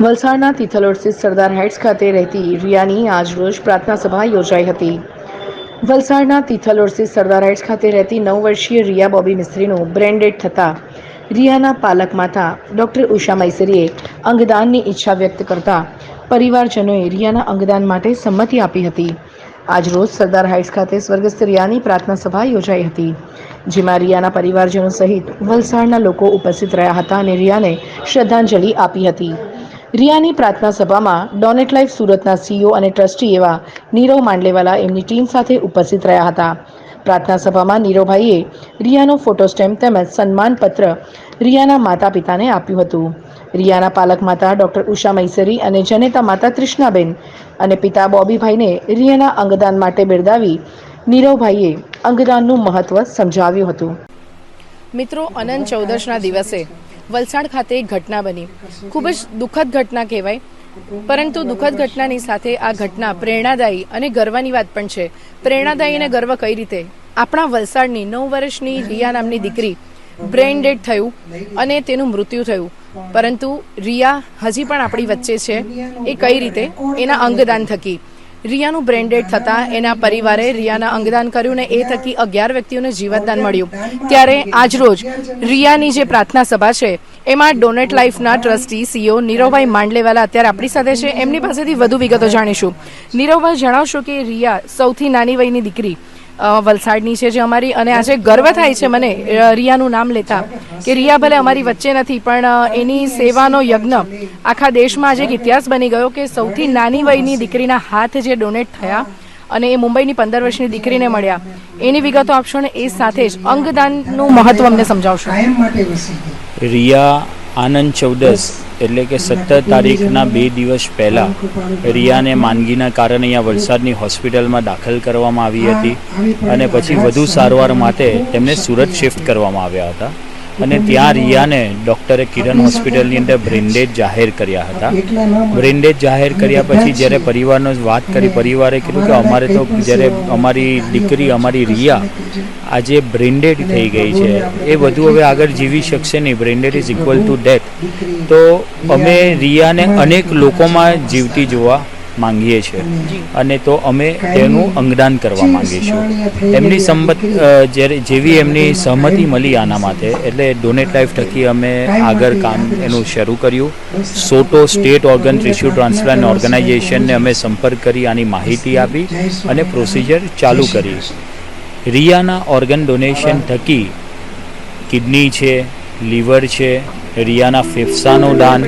વલસાડના તિથલોડ સ્થિત સરદાર હાઇટ્સ ખાતે રહેતી રિયાની આજરોજ પ્રાર્થના સભા યોજાઈ હતી. વલસાડના તિથલોડ સ્થિત સરદાર હાઇટ્સ ખાતે રહેતી નવ વર્ષીય રિયા બોબી મિસ્ત્રીનું બ્રેન્ડેડ થતાં રિયાના પાલક માતા ડૉક્ટર ઉષા મૈસરીએ અંગદાનની ઈચ્છા વ્યક્ત કરતા પરિવારજનોએ રિયાના અંગદાન માટે સંમતિ આપી હતી. આજરોજ સરદાર હાઇટ્સ ખાતે સ્વર્ગસ્થ રિયાની પ્રાર્થના સભા યોજાઈ હતી, જેમાં રિયાના પરિવારજનો સહિત વલસાડના લોકો ઉપસ્થિત રહ્યા હતા અને રિયાને શ્રદ્ધાંજલિ આપી હતી. રિયાની પ્રાર્થના સભામાં ડોનેટ લાઈફ સુરતના સીઈઓ અને ટ્રસ્ટી એવા નીરવ માંડલેવાલા એમની ટીમ સાથે ઉપસ્થિત રહ્યા હતા. પ્રાર્થના સભામાં નીરવભાઈએ રિયાનો ફોટો સ્ટેમ્પ તેમજ સન્માનપત્ર રિયાના માતા પિતાને આપ્યું હતું. રિયાના પાલક માતા ડૉક્ટર ઉષા મૈસરી અને જનેતા માતા તૃષ્ણાબેન અને પિતા બોબીભાઈને રિયાના અંગદાન માટે બિરદાવી નીરવભાઈએ અંગદાનનું મહત્વ સમજાવ્યું હતું. મિત્રો, અનંત ચૌદશના દિવસે વલસાડ ખાતે એક ઘટના બની. ખૂબ જ દુઃખદ ઘટના કહેવાય, પરંતુ દુઃખદ ઘટનાની સાથે આ ઘટના પ્રેરણાદાયી અને ગર્વની વાત પણ છે. પ્રેરણાદાયી અને ગર્વ કઈ રીતે? આપણા વલસાડની નવ વર્ષની રિયા નામની દીકરી બ્રેઇન ડેડ થયું અને તેનું મૃત્યુ થયું. પરંતુ રિયા હજી પણ આપણી વચ્ચે છે. એ કઈ રીતે? એના અંગદાન થકી. રિયાનું બ્રેન્ડેડ થતાં એના પરિવારે રિયાના અંગદાન કર્યું ને એ થકી અગિયાર વ્યક્તિઓને જીવતદાન મળ્યું. ત્યારે આજરોજ રિયાની જે પ્રાર્થના સભા છે, એમાં ડોનેટ લાઈફના ટ્રસ્ટી સીઓ નીરવભાઈ માંડલેવાલા અત્યારે આપણી સાથે છે. એમની પાસેથી વધુ વિગતો જાણીશું. નીરવભાઈ, જણાવશો કે રિયા સૌથી નાની વયની દીકરી વલસાડની છે જે અમારી અને આજે ગર્વ થાય છે મને રિયાનું નામ લેતા કે રિયા ભલે અમારી વચ્ચે નથી પણ એની સેવાનો યજ્ઞ આખા દેશમાં આજે એક ઇતિહાસ બની ગયો કે સૌથી નાની વયની દીકરીના હાથ જે ડોનેટ થયા અને એ મુંબઈની પંદર વર્ષની દીકરીને મળ્યા. એની વિગતો આપશો ને એ સાથે જ અંગદાનનું મહત્વ અમને સમજાવશો. રિયા આનંદ ચૌદસ એટલે કે સત્તર તારીખના બે દિવસ પહેલાં રિયાને માંદગીના કારણે અહીંયા વલસાડની હોસ્પિટલમાં દાખલ કરવામાં આવી હતી અને પછી વધુ સારવાર માટે તેમને સુરત શિફ્ટ કરવામાં આવ્યા હતા. અને ત્યાં રિયાને ડૉક્ટરે કિરણ હોસ્પિટલની અંદર બ્રેન્ડેજ જાહેર કર્યા હતા. બ્રેન્ડેજ જાહેર કર્યા પછી જ્યારે પરિવારનો વાત કરી, પરિવારે કીધું કે અમારે તો જ્યારે અમારી દીકરી, અમારી રિયા આજે બ્રેન્ડેડ થઈ ગઈ છે, એ વધુ હવે આગળ જીવી શકશે નહીં. Brain dead is equal to death તો અમે રિયાને અનેક લોકોમાં જીવતી જોવા માંગીએ છીએ અને તો અમે તેનું અંગદાન કરવા માંગીશું એમની સંમત જ્યારે જેવી એમની સહમતિ મળી આના માટે એટલે ડોનેટ લાઈફ થકી અમે આગળ કામ એનું શરૂ કર્યું. SOTTO state organ tissue transplant ઓર્ગેનાઇઝેશનને અમે સંપર્ક કરી આની માહિતી આપી અને પ્રોસિજર ચાલુ કરી. રિયાના ઓર્ગન ડોનેશન થકી કિડની છે લીવર છે રિયાના ફેફસાનું દાન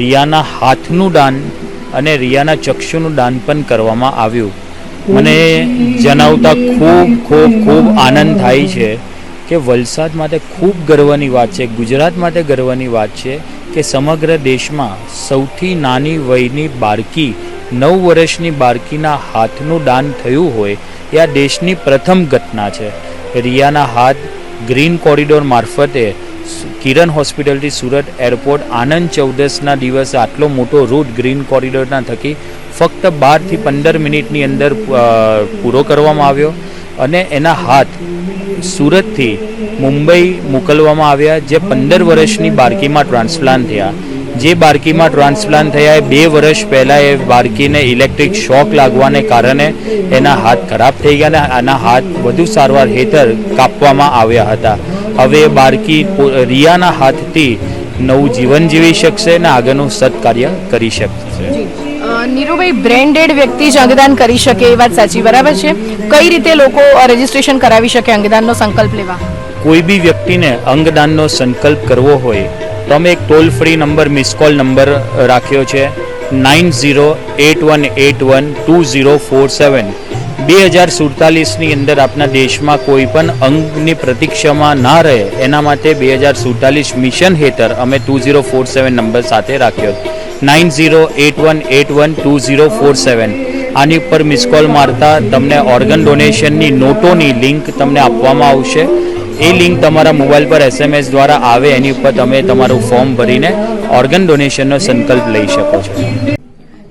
રિયાના હાથનું દાન અને રિયાના ચક્ષુનું દાન પણ કરવામાં આવ્યું. મને જણાવતા ખૂબ ખૂબ ખૂબ આનંદ થાય છે કે વલસાડ માટે ખૂબ ગર્વની વાત છે, ગુજરાત માટે ગર્વની વાત છે કે સમગ્ર દેશમાં સૌથી નાની વયની બાળકી, નવ વર્ષની બાળકીના હાથનું દાન થયું હોય એ આ દેશની પ્રથમ ઘટના છે. રિયાના હાથ ગ્રીન કોરિડોર મારફતે કિરણ હોસ્પિટલથી સુરત એરપોર્ટ આનંદ ચૌદસના દિવસે આટલો મોટો રૂટ ગ્રીન કોરિડોરના થકી ફક્ત બારથી પંદર મિનિટની અંદર પૂરો કરવામાં આવ્યો અને એના હાથ સુરતથી મુંબઈ મોકલવામાં આવ્યા, જે પંદર વર્ષની બાળકીમાં ટ્રાન્સપ્લાન્ટ થયા. જે બાળકીમાં ટ્રાન્સપ્લાન્ટ થયા એ બે વર્ષ પહેલાં એ બાળકીને ઇલેક્ટ્રિક શોક લાગવાને કારણે એના હાથ ખરાબ થઈ ગયા અને આના હાથ વધુ સારવાર હેઠળ કાપવામાં આવ્યા હતા. હવે એ બાળકી રિયાના હાથથી નવું જીવન જીવી શકશે અને આગળનું સત્કાર્ય કરી શકશે. નીરુભાઈ બ્રેન્ડેડ વ્યક્તિ જ અંગદાન કરી શકે એ વાત સાચી બરાબર છે? કઈ રીતે લોકો રજીસ્ટ્રેશન કરાવી શકે અંગદાનનો સંકલ્પ લેવા? કોઈ બી વ્યક્તિને અંગદાનનો સંકલ્પ કરવો હોય તો અમે એક toll free number miss call number રાખ્યો છે nine zero eight one eight one two zero four seven. બે હજાર સુડતાલીસની અંદર આપણા દેશમાં કોઈ પણ અંગની પ્રતીક્ષામાં ના રહે, એના માટે બે હજાર સુડતાલીસ મિશન હેઠળ અમે two zero four seven number સાથે રાખ્યો. Nine zero eight one eight one two zero four seven. આની ઉપર મિસ કોલ મારતા તમને ઓર્ગન ડોનેશનની નોટોની લિંક તમને આપવામાં આવશે. એ લિંક તમારા મોબાઈલ પર એસએમએસ દ્વારા આવે, એની ઉપર તમે તમારું ફોર્મ ભરીને ઓર્ગન ડોનેશનનો સંકલ્પ લઈ શકો છો.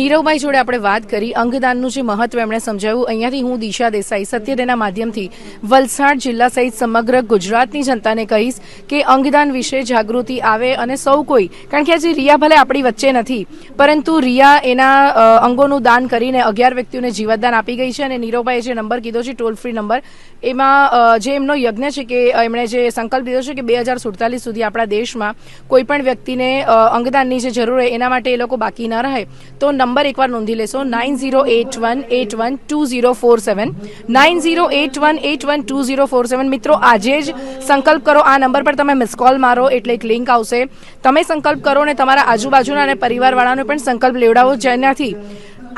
નીરવભાઈ જોડે આપણે વાત કરી. અંગદાનનું જે મહત્વ એમણે સમજાવ્યું. અહીંયાથી હું દિશા દેસાઈ સત્યદેના માધ્યમથી વલસાડ જિલ્લા સહિત સમગ્ર ગુજરાતની જનતાને કહીશ કે અંગદાન વિશે જાગૃતિ આવે અને સૌ કોઈ, કારણ કે આજે રિયા ભલે આપણી વચ્ચે નથી, પરંતુ રિયા એના અંગોનું દાન કરીને અગિયાર વ્યક્તિઓને જીવતદાન આપી ગઈ છે અને નીરવભાઈએ જે નંબર કીધો છે, ટોલ ફ્રી નંબર એમાં જે એમનો યજ્ઞ છે કે એમણે જે સંકલ્પ લીધો છે કે બે હજાર સુડતાલીસ સુધી આપણા દેશમાં કોઈ પણ વ્યક્તિને અંગદાનની જે જરૂર હોય એના માટે એ લોકો બાકી ન રહે, તો નંબર એકવાર નોંધી લેશો. Nine zero eight one eight one two zero four seven. Nine zero eight one eight one two zero four seven. મિત્રો, આજે જ સંકલ્પ કરો. આ નંબર પર તમે મિસ કોલ મારો, એટલે એક લિંક આવશે. તમે સંકલ્પ કરો અને તમારા આજુબાજુના અને પરિવારવાળાનો પણ સંકલ્પ લેવડાવો. જેનાથી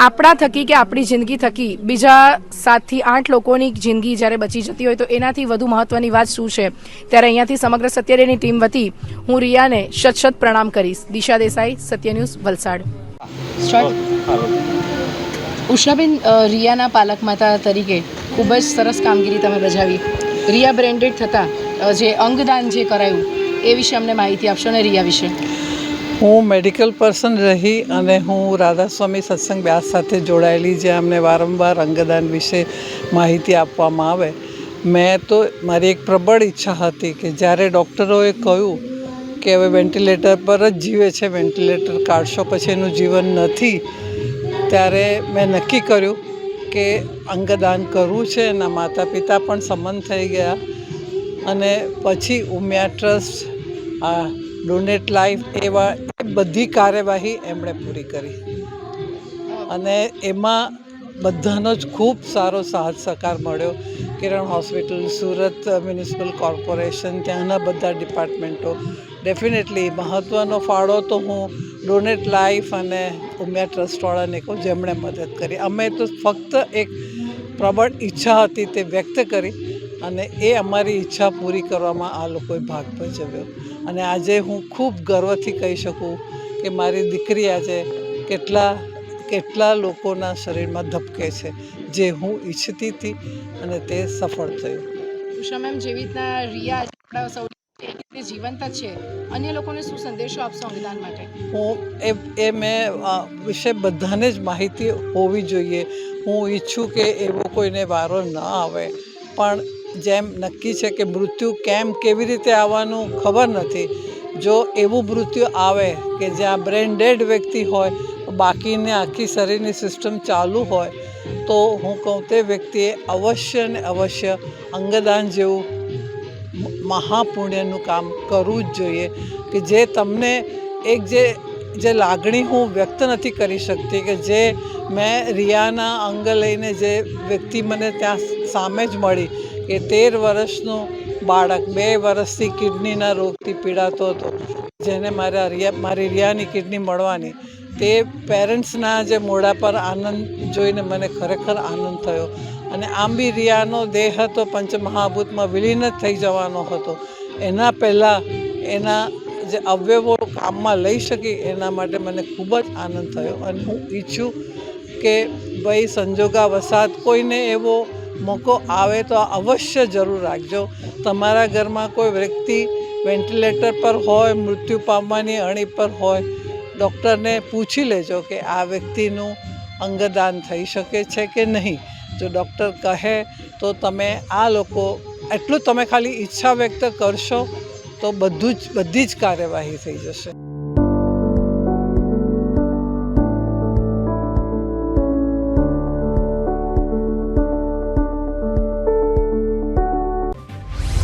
આપણા થકી કે આપણી જિંદગી થકી બીજા સાતથી આઠ લોકોની જિંદગી જ્યારે બચી જતી હોય તો એનાથી વધુ મહત્વની વાત શું છે? ત્યારે અહીંયાથી સમગ્ર સત્યરેની ટીમ વતી હું રિયાને શત શત પ્રણામ કરીશ. દિશા દેસાઈ સત્ય ન્યૂઝ વલસાડ. ઉષાબેન રિયાના પાલક માતા તરીકે ખૂબ જ સરસ કામગીરી તમે બજાવી. રિયા બ્રેન્ડેડ થતાં જે અંગદાન જે કરાયું એ વિશે અમને માહિતી આપશો ને રિયા વિશે? હું મેડિકલ પર્સન રહી અને હું રાધાસ્વામી સત્સંગ બ્યાસ સાથે જોડાયેલી જ્યાં અમને વારંવાર અંગદાન વિશે માહિતી આપવામાં આવે. મેં તો, મારી એક પ્રબળ ઈચ્છા હતી કે જ્યારે ડૉક્ટરોએ કહ્યું કે હવે વેન્ટિલેટર પર જ જીવે છે વેન્ટિલેટર કાઢશો પછી એનું જીવન નથી, ત્યારે મેં નક્કી કર્યું કે અંગદાન કરવું છે, એના માતા પિતા પણ સંમત થઈ ગયા અને પછી ઉમિયા ટ્રસ્ટ, આ ડોનેટ લાઈફ એવા બધી કાર્યવાહી એમણે પૂરી કરી. અને એમાં બધાનો જ ખૂબ સારો સાથ સહકાર મળ્યો. Kiran hospital, Surat municipal corporation, ત્યાંના બધા ડિપાર્ટમેન્ટો. ડેફિનેટલી મહત્ત્વનો ફાળો તો હું ડોનેટ લાઈફ અને ઉમિયા ટ્રસ્ટવાળાને કહું જેમણે મદદ કરી. અમે તો ફક્ત એક પ્રબળ ઈચ્છા હતી તે વ્યક્ત કરી અને એ અમારી ઈચ્છા પૂરી કરવામાં આ લોકોએ ભાગ ભજવ્યો. અને આજે હું ખૂબ ગર્વથી કહી શકું કે મારી દીકરી આજે કેટલા કેટલા લોકોના શરીરમાં ધબકે છે જે હું ઈચ્છતી હતી અને તે સફળ થયું. ઉષા મેમ જેવી રીતના રિયા આપણા સૌ જીવંત છે. અન્ય લોકોને શું સંદેશો આપશો અંગદાન માટે? હું એ એ મેં વિશે બધાને જ માહિતી હોવી જોઈએ. હું ઈચ્છું કે એવો કોઈને વારો ન આવે. પણ જેમ નક્કી છે કે મૃત્યુ કેમ કેવી રીતે આવવાનું ખબર નથી. જો એવું મૃત્યુ આવે કે જ્યાં બ્રેન ડેડ વ્યક્તિ હોય, બાકીને આખી શરીરની સિસ્ટમ ચાલુ હોય, તો હું કહું તે વ્યક્તિએ અવશ્ય ને અવશ્ય અંગદાન જેવું મહાપુણ્યનું કામ કરવું જ જોઈએ કે જે તમને એક જે જે લાગણી હું વ્યક્ત નથી કરી શકતી કે જે મેં રિયાના અંગ લઈને જે વ્યક્તિ મને ત્યાં સામે જ મળી કે તેર વર્ષનું બાળક બે વર્ષથી કિડનીના રોગથી પીડાતો હતો. જેને મારા રિયા મારી રિયાની કિડની મળવાની. તે પેરેન્ટ્સના જે મોઢા પર આનંદ જોઈને મને ખરેખર આનંદ થયો. અને આમ બી રિયાનો દેહ હતો પંચમહાભૂતમાં વિલીન જ થઈ જવાનો હતો. એના પહેલાં એના જે અવયવો કામમાં લઈ શકી એના માટે મને ખૂબ જ આનંદ થયો. અને હું ઈચ્છું કે ભાઈ સંજોગા વસાત કોઈને એવો મોકો આવે તો અવશ્ય જરૂર રાખજો. તમારા ઘરમાં કોઈ વ્યક્તિ વેન્ટિલેટર પર હોય, મૃત્યુ પામવાની અણી પર હોય, ડૉક્ટરને પૂછી લેજો કે આ વ્યક્તિનું અંગદાન થઈ શકે છે કે નહીં. જો ડૉક્ટર કહે તો તમે આ લોકો, એટલું તમે ખાલી ઈચ્છા વ્યક્ત કરશો તો બધું જ, બધી જ કાર્યવાહી થઈ જશે.